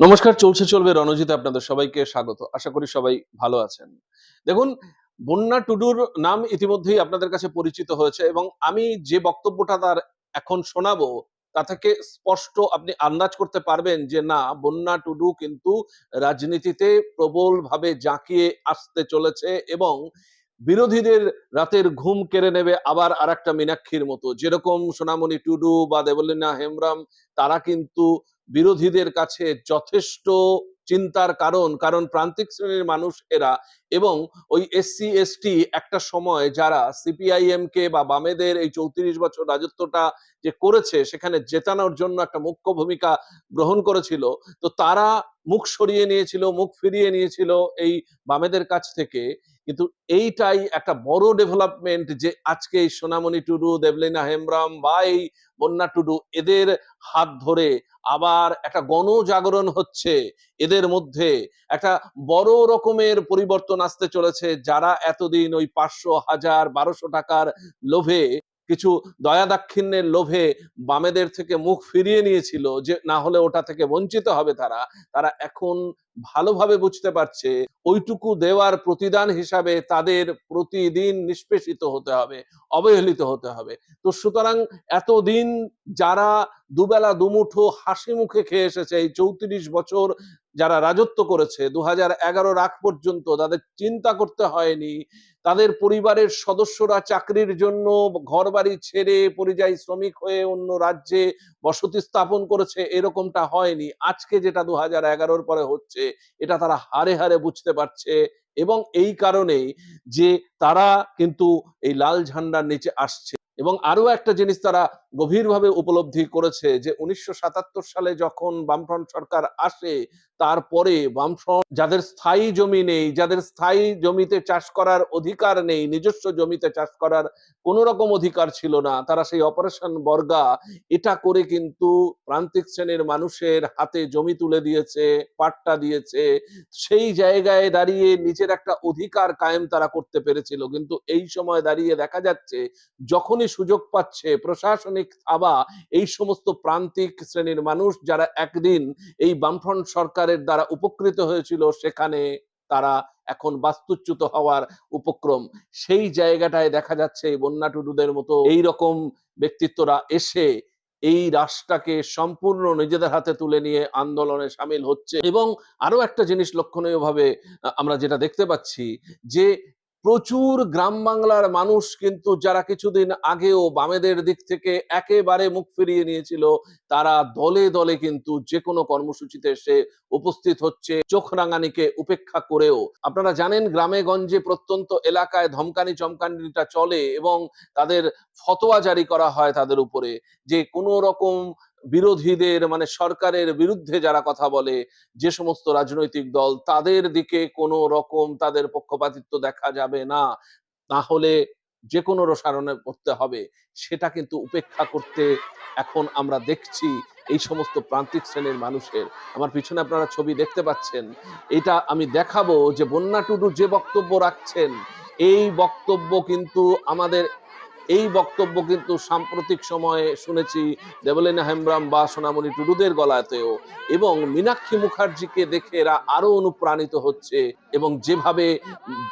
নমস্কার, চলছে, চলবে রণজিতে আপনাদের সবাইকে স্বাগত। আশা করি সবাই ভালো আছেন। দেখুন, বন্যা টুডুর নাম ইতিমধ্যেই আপনাদের কাছে পরিচিত হয়েছে এবং আমি যে বক্তব্যটা তার এখন শোনাবো, তা থেকে স্পষ্ট আপনি আন্দাজ করতে পারবেন যে না, বন্যা টুডু কিন্তু রাজনীতিতে প্রবলভাবে জাঁকিয়ে আসতে চলেছে এবং বিরোধীদের রাতের ঘুম কেড়ে নেবে আবার আর একটা মীনাক্ষীর মতো। যেরকম সোনামণি টুডু বা দেবলীনা হেমব্রম, তারা কিন্তু বিরোধীদের কাছে যথেষ্ট চিন্তার কারণ কারণ প্রান্তিক শ্রেণির মানুষ এরা এবং ওই এসসি, এসটি একটা সময় যারা সিপিআইএম কে বা বামেদের এই চৌত্রিশ বছর রাজত্বটা যে করেছে, সেখানে জেতানোর জন্য একটা মুখ্য ভূমিকা গ্রহণ করেছিল, তো তারা মুখ সরিয়ে নিয়েছিল, মুখ ফিরিয়ে নিয়েছিল এই বামেদের কাছ থেকে কিন্তু এইটাই একটা বড় ডেভেলপমেন্ট যে আজকে সোনামণি টুডু, দেবলিনা হেমব্রম বা এই বন্যা টুডু, এদের হাত ধরে আবার একটা গণজাগরণ হচ্ছে। এদের মধ্যে একটা বড় রকমের পরিবর্তন আসতে চলেছে। যারা এতদিন ওই পাঁচশো, হাজার, বারোশো টাকার লোভে, কিছু দয়া দাক্ষিণ্যের লোভে বামেদের থেকে মুখ ফিরিয়ে নিয়েছিল যে না হলে ওটা থেকে বঞ্চিত হবে তারা তারা এখন ভালোভাবে বুঝতে পারছে, ওইটুকু দেওয়ার প্রতিদান হিসাবে তাদের প্রতিদিন নিষ্পেষিত হতে হবে, অবহেলিত হতে হবে। তো সুতরাং এতদিন যারা দুবেলা দুমুঠো হাসি মুখে খেয়ে এসেছে এই চৌত্রিশ বছর যারা রাজত্ব করেছে। দু হাজার আগ পর্যন্ত তাদের চিন্তা করতে হয়নি। তাদের পরিবারের সদস্যরা চাকরির জন্য ঘর বাড়ি ছেড়ে পরিযায়ী শ্রমিক হয়ে অন্য রাজ্যে বসতি স্থাপন করেছে এরকমটা হয়নি। আজকে যেটা দু হাজার এগারোর পরে হচ্ছে, এটা তারা হারে হারে বুঝতে পারছে এবং এই কারণেই যে তারা কিন্তু এই লাল ঝান্ডার নিচে আসছে। এবং আরও একটা জিনিস তারা গভীরভাবে উপলব্ধি করেছে যে উনিশশো সাতাত্তর সালে যখন বামফ্রন্ট সরকার আসে তারপরে বামফ্রন্ট যাদের স্থায়ী জমি নেই, যাদের স্থায়ী জমিতে চাষ করার অধিকার নেই, নিজস্ব জমিতে চাষ করার কোন রকম অধিকার ছিল না, তারা সেই অপারেশন বর্গা, এটা করে কিন্তু প্রান্তিক শ্রেণির মানুষের হাতে জমি তুলে দিয়েছে, পাট্টা দিয়েছে, সেই জায়গায় দাঁড়িয়ে নিজের একটা অধিকার কায়েম তারা করতে পেরেছিল। কিন্তু এই সময় দাঁড়িয়ে দেখা যাচ্ছে, যখনই সুযোগ পাচ্ছে, প্রশাসনিক থাবা এই সমস্ত প্রান্তিক শ্রেণির মানুষ যারা একদিন এই বামফ্রন্ট সরকারের দ্বারা উপকৃত হয়েছিল, সেখানে তারা এখন বাস্তুচ্যুত হওয়ার উপক্রম। সেই জায়গাটায় দেখা যাচ্ছে বন্যা টুডুদের মতো এই রকম ব্যক্তিত্বরা এসে এই রাষ্ট্রটাকে সম্পূর্ণ নিজেদের হাতে তুলে নিয়ে আন্দোলনে সামিল হচ্ছে। এবং আরও একটা জিনিস লক্ষণীয় ভাবে আমরা যেটা দেখতে পাচ্ছি যে প্রচুর গ্রাম বাংলার মানুষ কিন্তু যারা কিছুদিন আগেও বামেদের দিক থেকে একেবারে মুখ ফিরিয়ে নিয়েছিল, তারা দলে দলে কিন্তু যে কোনো কর্মসূচিতে এসে উপস্থিত হচ্ছে চোখ রাঙানিকে উপেক্ষা করেও। আপনারা জানেন গ্রামে গঞ্জে প্রত্যন্ত এলাকায় ধমকানি চমকানিটা চলে এবং তাদের ফতোয়া জারি করা হয় তাদের উপরে। যে কোনো রকম বিরোধীদের মানে সরকারের বিরুদ্ধে যারা কথা বলে, যে সমস্ত রাজনৈতিক দল, তাদের দিকে কোনো রকম তাদের পক্ষপাতিত্ব দেখা যাবে না। তাহলে যে কোনো রসায়নে পড়তে হবে, সেটা কিন্তু উপেক্ষা করতে এখন আমরা দেখছি এই সমস্ত প্রান্তিক শ্রেণির মানুষের। আমার পিছনে আপনারা ছবি দেখতে পাচ্ছেন। এটা আমি দেখাবো যে বন্যা টুডু যে বক্তব্য রাখছেন, এই বক্তব্য কিন্তু আমাদের এই বক্তব্য কিন্তু সাম্প্রতিক সময়ে শুনেছি দেবলিনা হেমব্রাম বা সোনামণি টুডুদের গলাতেও এবং মীনাক্ষী মুখার্জিকে দেখে এরা আরও অনুপ্রাণিত হচ্ছে এবং যেভাবে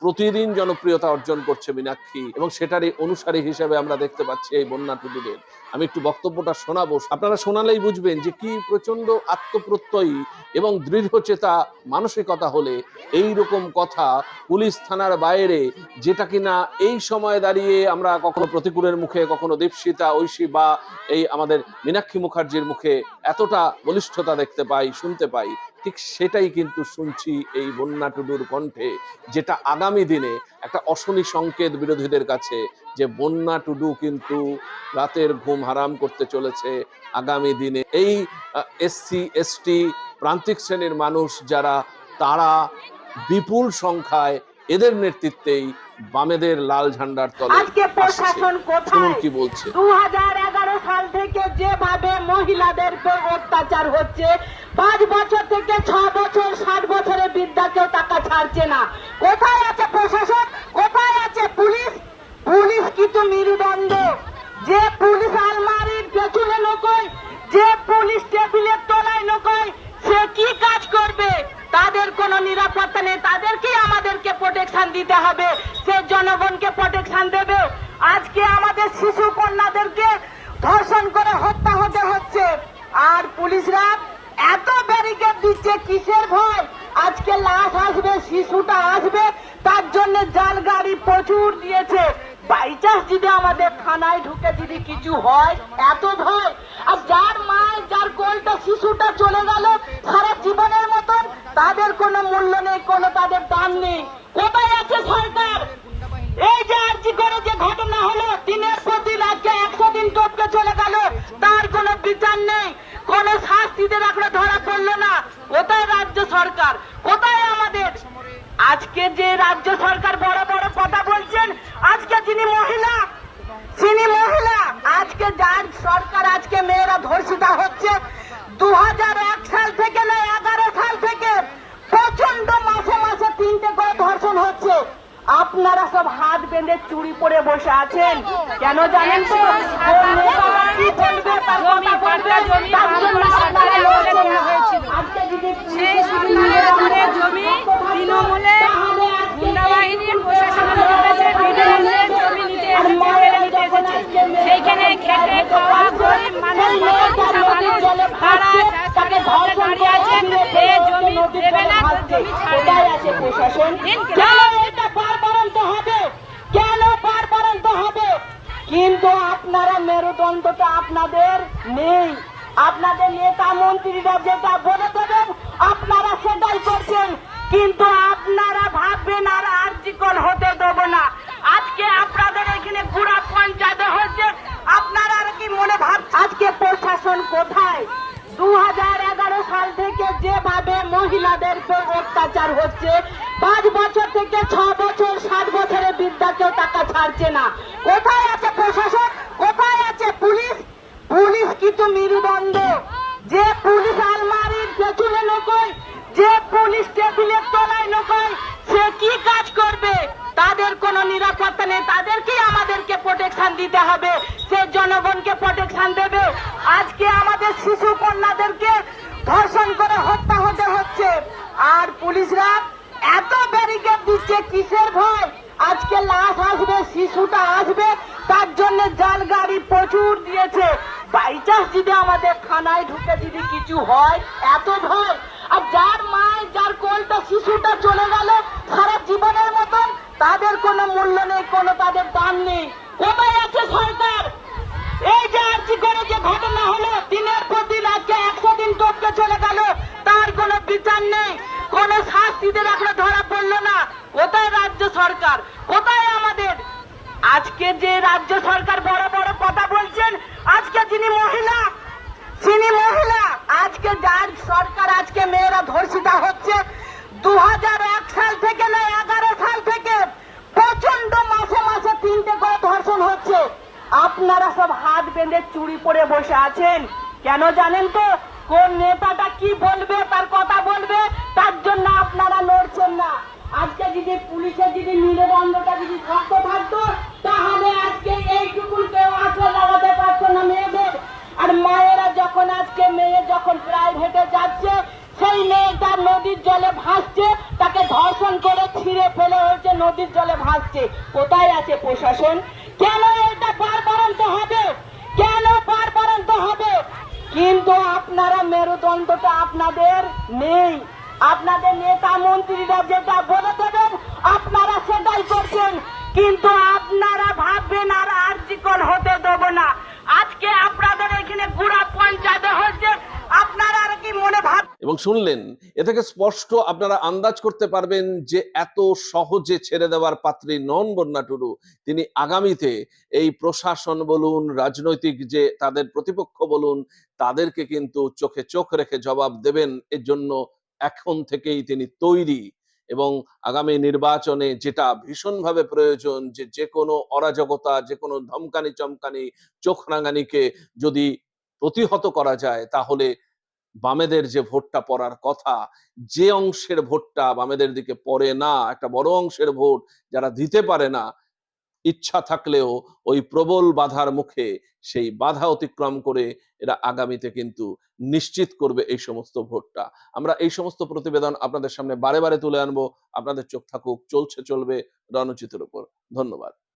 প্রতিদিন জনপ্রিয়তা অর্জন করছে মীনাক্ষী এবং সেটারই অনুসারী হিসেবে আমরা দেখতে পাচ্ছি এই বন্যা টুডুদের। আমি একটু বক্তব্যটা শোনাবো। আপনারা শোনালেই বুঝবেন যে কি প্রচণ্ড আত্মপ্রত্যয়ী এবং দৃঢ়চেতা মানসিকতা হলে এই রকম কথা পুলিশ থানার বাইরে যেটা কিনা এই সময় দাঁড়িয়ে আমরা কখনো প্রতিকূলের মুখে কখনো দীপশিতা, ঐশী বা এই আমাদের মীনাক্ষী মুখার্জির মুখে এতটা বলিষ্ঠতা দেখতে পাই, শুনতে পাই, ঠিক সেটাই কিন্তু শুনছি এই বন্যা টুডুর কণ্ঠে, যেটা আগামী দিনে একটা অশনি সংকেত বিরোধীদের কাছে যে বন্যা টুডু কিন্তু রাতের ঘুম হারাম করতে চলেছে আগামী দিনে। এই এসসি এসটি প্রান্তিক শ্রেণির মানুষ যারা, তারা বিপুল সংখ্যায় এদের নেতৃত্বেই বামেদের লাল ঝান্ডার তলে আজকে প্রশাসন কোথায়? কি বলছে। দু সাল থেকে যেভাবে মহিলাদের উপর অত্যাচার হচ্ছে পাঁচ বছর থেকে ছ বছর ষাট বছরের বৃদ্ধা কেউ টাকা ছাড়ছে না। কোথায় আছে প্রশাসন? কোথায় আছে পুলিশ? পুলিশ কিছু মেরুদণ্ড। যে পুলিশ আলমারির পেছনে নকয় যে পুলিশ টেবিলের তলায় নকয় সে কি কাজ করবে? তাদের কোনো নিরাপত্তা নেই। প্রোটেকশন দিতে হবে। সে জনগণকে প্রোটেকশন দেবে। আজকে আমাদের শিশু কন্যাদেরকে ধর্ষণ করে হত্যা হতে হচ্ছে। আর পুলিশরা এত ব্যারিকেড দিচ্ছে, কিসের ভয়? আজকে লাশ আসবে, শিশুটা আসবে, তার জন্য জাল গাড়ি প্রচুর দিয়েছে। বাইচান্স যদি আমাদের থানায় ঢুকে যদি কিছু হয়, এত ভয়। আর যার মায়ের, যার কোলটা শিশুটা চলে গেল সারা জীবনের মতন, তাদের কোনো মূল্য নেই, কোনো তাদের দাম নেই। কোথায় আমাদের? আজকে যে রাজ্য সরকার বড় বড় কথা বলছেন, আজকে যিনি মহিলা তিনি মহিলা, আজকে যার সরকার, আজকে মেয়েরা ধর্ষিতা হচ্ছে দু সাল থেকে না এগারো সাল থেকে প্রচণ্ড মাসে মাসে তিনটে করে ধর্ষণ হচ্ছে আপনারা সব হাত বেঁধে চুরি পরে বসে আছেন। কেন জানেন তো? জমি তৃণমূলে প্রশাসনের জমি নিতে সেইখানে খেটে খাওয়া মানুষ তারা তাকে দাঁড়িয়ে জমি দেবে না জমি ছাড়বে প্রশাসন দিন কেন এটা পার বাড়ান্ত হবে কেন পার বাড়ান্ত হবে কিন্তু আপনারা মেরুদণ্ডটা আপনাদের নেই। আপনাদের নেতা মন্ত্রীরা যেটা বলে দেবেন, আপনারা সেটাই করছেন। কিন্তু আপনারা ভাববেন আর আর আর্জিকল হতে দেব না। আজকে আপনাদের এখানে গুড়া পঞ্চায়েত হচ্ছে আপনারা আর কি মনে ভাব আজকে প্রশাসন কোথায়? দু হাজার এগারো সাল থেকে যেভাবে মহিলাদের অত্যাচার হচ্ছে, পাঁচ বছর থেকে ছ বছর, সাত বছরের বৃদ্ধাকেও টাকা ছাড়ছে না কোথায় আছে প্রশাসন কোথায় আছে পুলিশ পুলিশ কিন্তু মেরুদণ্ড যে পুলিশ আলমারির পেছনে নকয় পুলিশ টেবিলের তলায় নকয় সে কি কাজ করবে? তাদের কোনো নিরাপত্তা নেই। তাদেরকেই আমাদেরকে প্রোটেকশন দিতে হবে। সে জনগণকে প্রোটেকশন দেবে। আজকে আমাদের শিশু কন্যাদেরকে ধর্ষণ করে হত্যা হতে হচ্ছে। আর পুলিশরা এত ব্যারিকেড দিচ্ছে, কিসের ভয়? আজকে লাশ আসবে, শিশুটা আসবে, তার জন্য জাল গাড়ি প্রচুর দিয়েছে। বাইচান্স যদি আমাদের থানায় ঢুকে যদি কিছু হয়, এত ভয়। আর যার মায়ের, যার কোলটা শিশুটা চলে গেল সারা জীবনের মতন, তাদের কোনো মূল্য নেই, কোনো তাদের দাম নেই। কোথায় আছে সরকার? এই যে আর্জি করে যে ঘটনা হলো, দিনের পর দিন আজকে একশো দিন টপকে চলে গেল, তার কোনো বিচার নেই, কোনো শাস্তিতে রাখলে ধরা পড়ল না। কোথায় রাজ্য সরকার? কোথায় আমাদের? আজকে যে রাজ্য সরকার বড় বড় কথা বলছেন, আজকে যিনি মহিলা তিনি মহিলা ধর্ষিতা হচ্ছে দুহাজার এক সাল থেকে এগারো সাল থেকে প্রচণ্ড মাসে মাসে তিনটে করে ধর্ষণ হচ্ছে। আপনারা সব হাত বেঁধে চুরি পরে বসে আছেন। কেন জানেন তো? কোন নেতাটা কি বলবে, তার কথা বলবে, তার জন্য আপনারা লড়ছেন না। আজকে যদি পুলিশের যদি নিরদণ্ডটা যদি শক্ত থাকতো, তাহলে আজকে এইটুকু কেউ আঁচল লাগাতে পারতো না মেয়েদের। আর মায়েরা যখন আজকে মেয়ে যখন প্রাইভেটে যাচ্ছে সেই মেয়েটা নদীর জলে ভাসছে, তাকে ধর্ষণ করে ছিঁড়ে ফেলে হয়েছে, নদীর জলে ভাসছে। কোথায় আছে প্রশাসন? কেন এটা পার বাড়ান্ত হবে? কেন পার বাড়ান্ত হবে? কিন্তু আপনারা মেরুদণ্ডটা আপনাদের নেই। আপনাদের নেতা মন্ত্রীরা যেটা বলে দেবেন, আপনারা সেটাই করছেন। কিন্তু আপনারা ভাববেন আর আর্জিকল হতে দেব না। এবং শুনলেন, এ থেকে স্পষ্ট আপনারা আন্দাজ করতে পারবেন যে এত সহজে ছেড়ে দেওয়ার পাত্রী নন বন্যা টুডু। তিনি আগামীতে এই প্রশাসন বলুন, রাজনৈতিক যে তাদের প্রতিপক্ষ বলুন, তাদেরকে কিন্তু চোখে চোখ রেখে জবাব দেবেন। এর জন্য এখন থেকেই তিনি তৈরি এবং আগামী নির্বাচনে যেটা ভীষণভাবে প্রয়োজন, যে যে কোনো অরাজকতা যে কোনো ধমকানি চমকানি চোখ রাঙানিকে যদি প্রতিহত করা যায়, তাহলে বামেদের যে ভোটটা পড়ার কথা, যে অংশের ভোটটা বামেদের দিকে পড়ে না, একটা বড় অংশের ভোট যারা দিতে পারে না, ইচ্ছা থাকলেও ওই প্রবল বাধার মুখে সেই বাধা অতিক্রম করে এরা আগামীতে কিন্তু নিশ্চিত করবে এই সমস্ত ভোটটা। আমরা এই সমস্ত প্রতিবেদন আপনাদের সামনে বারে বারে তুলে আনব। আপনাদের চোখ থাকুক, চলছে, চলবে রণচিতের উপর। ধন্যবাদ।